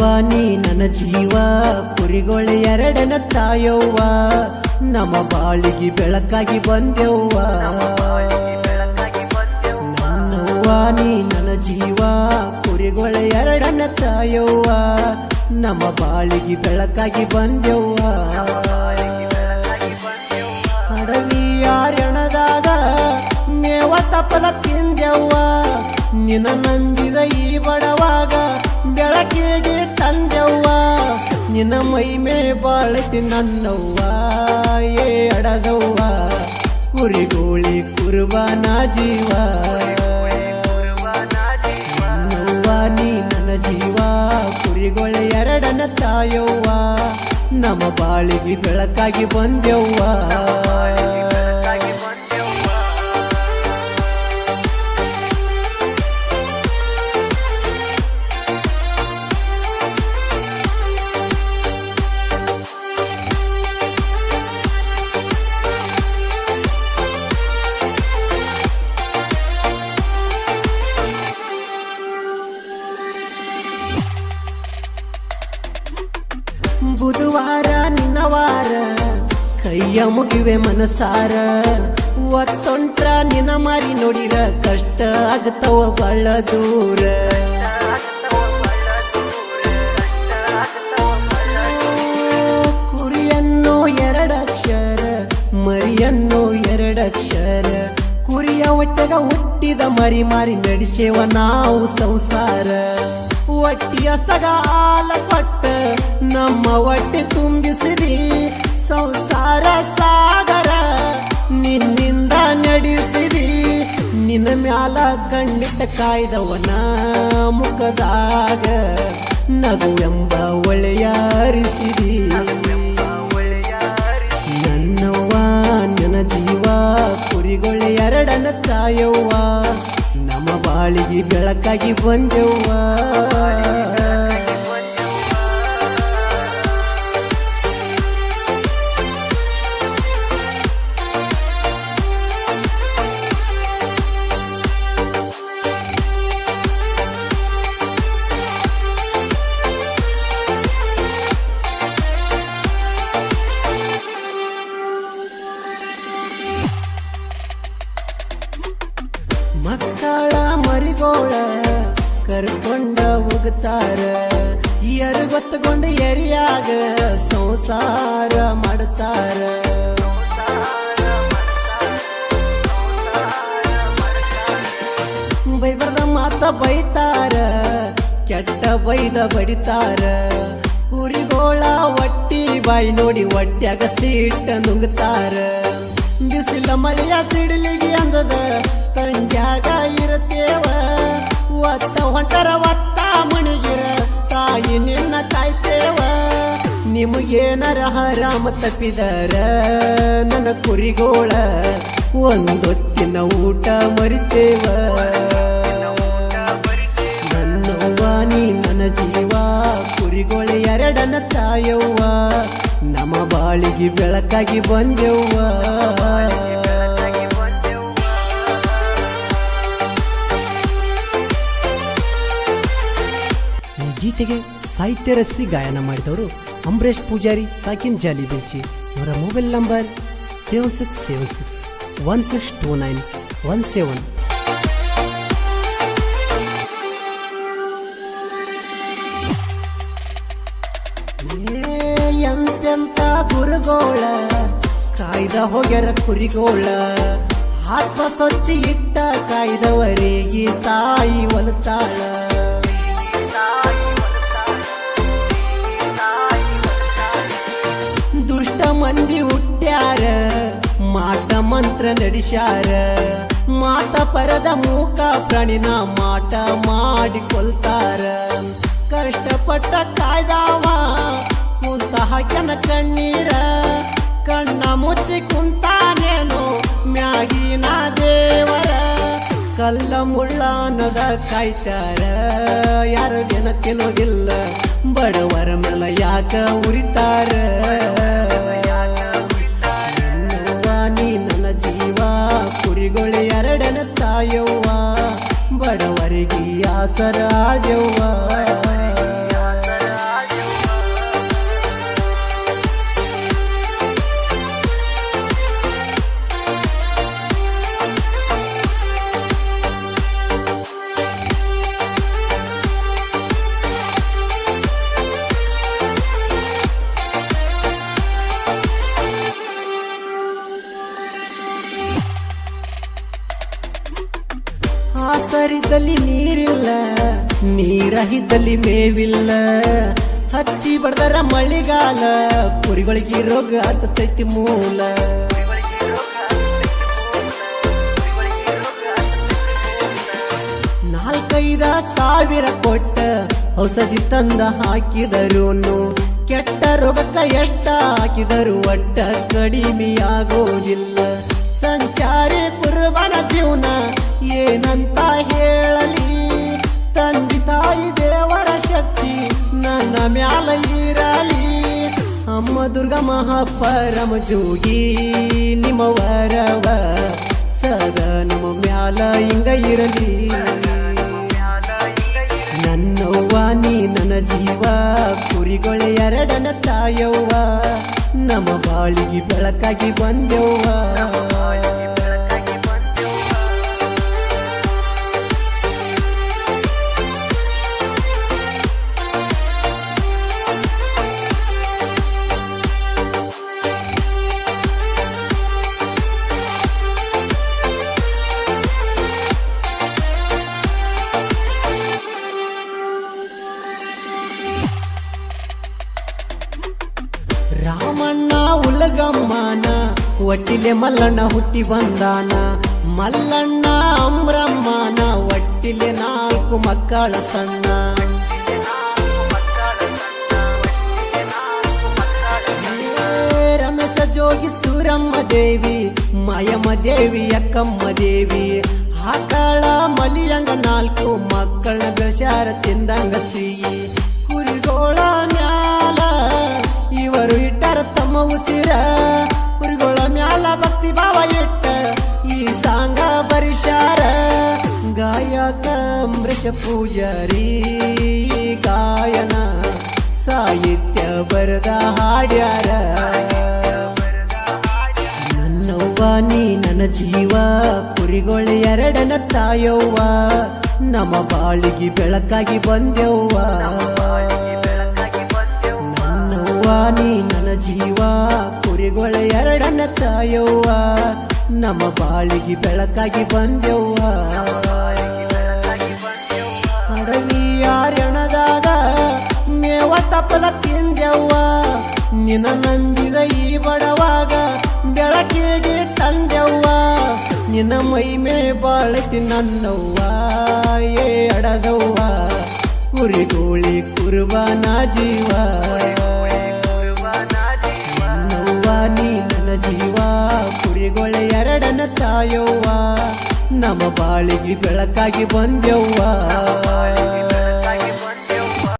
ನನ್ನವ್ವ ನೀ ನನ್ನ ಜೀವ. ಕುರಿಗಳು ಎರಡನ ತಾಯವ್ವ. ನಮ್ಮ ಬಾಳಿಗೆ ಬೆಳಕಾಗಿ ಬಂದೆವ್ವ. ನನ್ನವ್ವ, ನೀ ನನ್ನ ಜೀವ. ಕುರಿಗಳು ಎರಡನ ತಾಯವ್ವ. ನಮ್ಮ ಬಾಳಿಗೆ ಬೆಳಕಾಗಿ ಬಂದೆವ್ವ. ಅಡವಿಯಾರಣದಾಗ ಮೇವ ತಪ್ಪಲ ತಿಂದೆವ್ವ. ನಿನ್ನ ನಂಬಿದ ಈ ಬಡವಾಗ ಬೆಳಕಿಗೆ ತಂದೆವ್ವ. ನಿನ್ನ ಮೈ ಮೇ ಬಾಳತಿ ನನ್ನವ್ವ. ಏ ಅಡದವ್ವ, ಕುರಿಗೋಳಿ ಕುರುಬಾನ ಜೀವ. ನನ್ನವ್ವ, ನೀ ನನ್ನ ಜೀವ. ಕುರಿಗೋಳಿ ಎರಡನ ತಾಯವ್ವ. ನಮ್ಮ ಬಾಳಿಗೆ ಬೆಳಕಾಗಿ ಬಂದೆವ್ವ. ಕೈಯ ಮುಗಿವೆ ಮನಸಾರ. ಒತ್ತೊಂಟ್ರ ನಿನ ಮಾರಿ ನೋಡಿರ ಕಷ್ಟ ಆಗ್ತವ ಬಳ್ಳ ದೂರ. ಕುರಿಯನ್ನೋ ಎರಡಕ್ಷರ, ಮರಿಯನ್ನೋ ಎರಡಕ್ಷರ. ಕುರಿಯ ಒಟ್ಟಗ ಹುಟ್ಟಿದ ಮರಿ ಮಾರಿ ನಡೆಸೇವ ನಾವು ಸಂಸಾರ. ಒಟ್ಟಿಯ ಪಟ್ಟ ನಮ್ಮ ಒಟ್ಟೆ ತುಂಬಿಸಿದಿ. ಸಂಸಾರ ಸಾಗರ, ನಿನ್ನಿಂದ ನಡೆಸಿದಿ. ನಿನ್ನ ಮ್ಯಾಲ ಕಣ್ಣಿಟ್ಟ ಕಾಯ್ದವನ ಮುಖದಾಗ ನಗು ಎಂಬ ಒಳೆಯ ಅರಿಸಿದಿ. ನನ್ನವ್ವ ನನ್ನ ಜೀವ ಕುರಿಗೊಳ್ಳ ಎರಡನ ತಾಯವ್ವ. ನಮ್ಮ ಬಾಳಿಗೆ ಬೆಳಕಾಗಿ ಬಂದೆವ್ವ. ಕರ್ಕೊಂಡ ಹೋಗ್ತಾರ ಎರುಗೊತ್ತಗೊಂಡು ಎರಿಯಾಗ ಸಂಸಾರ ಮಾಡ್ತಾರ. ಬೈಬರ್ದ ಮಾತ ಬೈತಾರ, ಕೆಟ್ಟ ಬೈದ ಬಡಿತಾರ. ಕುರಿಗೋಳ ಒಟ್ಟಿ ಬಾಯಿ ನೋಡಿ ಒಟ್ಟ್ಯಾಗ ಸೀಟ ನುಂಗ್ತಾರ. ಬಿಸಿಲ ಮಳೆಯ ಸಿಡಿಲಿಗೆ ಅಂಜದ ತಂಡ್ಯಾಗ ಇರತೇವ. ಒತ್ತ ಹೊಂಟರ ಒತ್ತ ಮುಣಿಗಿರ. ತಾಯಿ ನಿನ್ನ ಕಾಯ್ತೇವ ನಿಮಗೇನರ ಹರಾಮ ತಪ್ಪಿದರ? ನನ್ನ ಕುರಿಗೋಳ ಒಂದೊತ್ತಿನ ಊಟ ಮರಿತೇವ. ನೀ ನನ್ನ ಜೀವ, ಕುರಿಗೋಳ ಎರಡನ ತಾಯವ್ವ. ನಮ್ಮ ಬಾಳಿಗೆ ಬೆಳಕಾಗಿ ಬಂದೆವ್ವ. ಗೀತೆಗೆ ಸಾಹಿತ್ಯ ರಚಿಸಿ ಗಾಯನ ಮಾಡಿದವರು ಅಂಬರೇಶ್ ಪೂಜಾರಿ ಸಾಕಿನ್ ಜಾಲಿ ಬೆಂಚಿ ಅವರ mobile number seven six seven six one six two nine one seven. ಗುರುಗೋಳ, ಕಾಯ್ದ ಹೋಗ್ಯಾರ ಕುರಿಗೋಳ. ಆತ್ಮ ಸ್ವಚ್ಛ ಇಟ್ಟ ಕಾಯ್ದವರಿಗೆ ತಾಯಿ ಒಲತಾಳ ಮಂದಿ ಹುಟ್ಟ್ಯಾರ, ಮಾಟ ಮಂತ್ರ ನಡೆಸ್ಯಾರ. ಮಾಟ ಪರದ ಮೂಕ ಪ್ರಾಣಿನ ಮಾಟ ಮಾಡಿ ಕೊಲ್ತಾರ. ಕಷ್ಟಪಟ್ಟ ಕಾಯ್ದಾವ, ಕುಂತ ಹಾಕ್ಯನ ಕಣ್ಣೀರ. ಕಣ್ಣ ಮುಚ್ಚಿ ಕುಂತಾನೇನು ಮ್ಯಾಗಿನ ದೇವರ. ಕಲ್ಲ ಮುಳ್ಳ ಅನ್ನದ ಕಾಯ್ತಾರ, ಯಾರು ಜನ ತಿನ್ನೋದಿಲ್ಲ. ಬಡವರ ಮೇಲೆ ಯಾಕ ಉರಿತಾರ? ಕುರಿಗಳ ಎರಡನ ತಾಯವ್ವ ಬಡವರಿಗೆ ಆಸರ ನೀರಹಿದ್ದಲ್ಲಿ ಮೇವಿಲ್ಲ. ಹಚ್ಚಿ ಬಡ್ದಾರ ಮಳಿಗಾಲ, ಕುರಿಗಳಿಗೆ ರೋಗ ಹತ್ತೈತಿ ಮೂಲ. ನಾಲ್ಕೈದ ಸಾವಿರ ಕೊಟ್ಟ ಔಷಧಿ ತಂದ ಹಾಕಿದರೂನು. ಕೆಟ್ಟ ರೋಗಕ್ಕ ಎಷ್ಟ ಹಾಕಿದರು ಒಟ್ಟ ಕಡಿಮೆಯಾಗೋದಿಲ್ಲ. ಸಂಚಾರಿ ಕುರುಬನ ಜೀವನ ಏನಂತ ಹೇಳಲಿ? ತಾಯಿ ದೇವರ ಶಕ್ತಿ ನನ್ನ ಮ್ಯಾಲ ಇರಲಿ. ಅಮ್ಮ ದುರ್ಗ ಮಹಾಪರಮ ಜೋಗಿ ನಿಮ್ಮ ವರವ ಸದಾ ನಮ್ಮ ಮ್ಯಾಲ ಹಿಂಗ ಇರಲಿ. ನನ್ನವ್ವ, ನೀ ನನ್ನ ಜೀವ, ಕುರಿಗಳ ಎರಡನ ತಾಯವ್ವ, ನಮ್ಮ ಬಾಳಿಗೆ ಬೆಳಕಾಗಿ ಬಂದೆವ್ವ. ಒಟ್ಟಿಲೆ ಮಲ್ಲಣ್ಣ ಹುಟ್ಟಿ ಬಂದಾನ. ಮಲ್ಲಣ್ಣ ಅಮ್ರಮ್ಮನ ಒಟ್ಟಿಲೆ ನಾಲ್ಕು ಮಕ್ಕಳ ಸಣ್ಣ. ರಮೇಶ ಜೋಗಿ ಸೂರಮ್ಮ ದೇವಿ ಮಾಯಮ್ಮ ದೇವಿ, ಅಕ್ಕಮ್ಮ ದೇವಿ ಹಾಕಾಳ ಮಲಿಯಂಗ ನಾಲ್ಕು ಮಕ್ಕಳ ಬೆಳಸ್ಯಾರ ತಿಂದಂಗ ಸಿಹಿ. ಕುರಿಗೋಳ ಮ್ಯಾಲ ಇವರು ಇಟ್ಟರ ತಮ್ಮ ಉಸಿರ. ಕುರಿಗೋಳ ಮ್ಯಾಲ ಭಕ್ತಿ ಭಾವ ಇಟ್ಟ ಈ ಸಾಂಗ ಪರಿಶಾರ. ಗಾಯಕ ಮೃಷ ಪೂಜಾರಿ, ಗಾಯನ ಸಾಹಿತ್ಯ ಬರದ ಹಾಡ್ಯಾರ. ನನ್ನವ್ವ, ನೀ ನನ್ನ ಜೀವ, ಕುರಿಗಳ ಎರಡನ ತಾಯವ್ವ. ನಮ್ಮ ಬಾಳಿಗೆ ಬೆಳಕಾಗಿ ಬಂದೆವ್ವ ನನ್ನವ್ವ, ನೀ ನನ್ನ ಜೀವ ಕುರಿಗಳ ಎರಡನ ತಾಯವ್ವ. ನಮ್ಮ ಬಾಳಿಗೆ ಬೆಳಕಾಗಿ ಬಂದೆವ್ವ. ಅಡವಿಯಾರಣದಾಗ ಮೇವ ತಪ್ಪಲ ತಿಂದೆವ್ವ. ನಿನ್ನ ನಂಬಿದ ಈ ಬಡವಾಗ ಬೆಳಕಿಗೆ ತಂದೆವ್ವ. ನಿನ್ನ ಮೈಮೆ ಬಾಳತಿ ನನ್ನವ್ವ. ಏ ಅಡದವ್ವ, ಕುರಿಗೋಳಿ ಕುರುಬನ ಜೀವ. ಎರಡನ ತಾಯವ್ವ ನಮ್ಮ ಬಾಳಿಗೆ ಬೆಳಕಾಗಿ ಬಂದೆವ್ವ.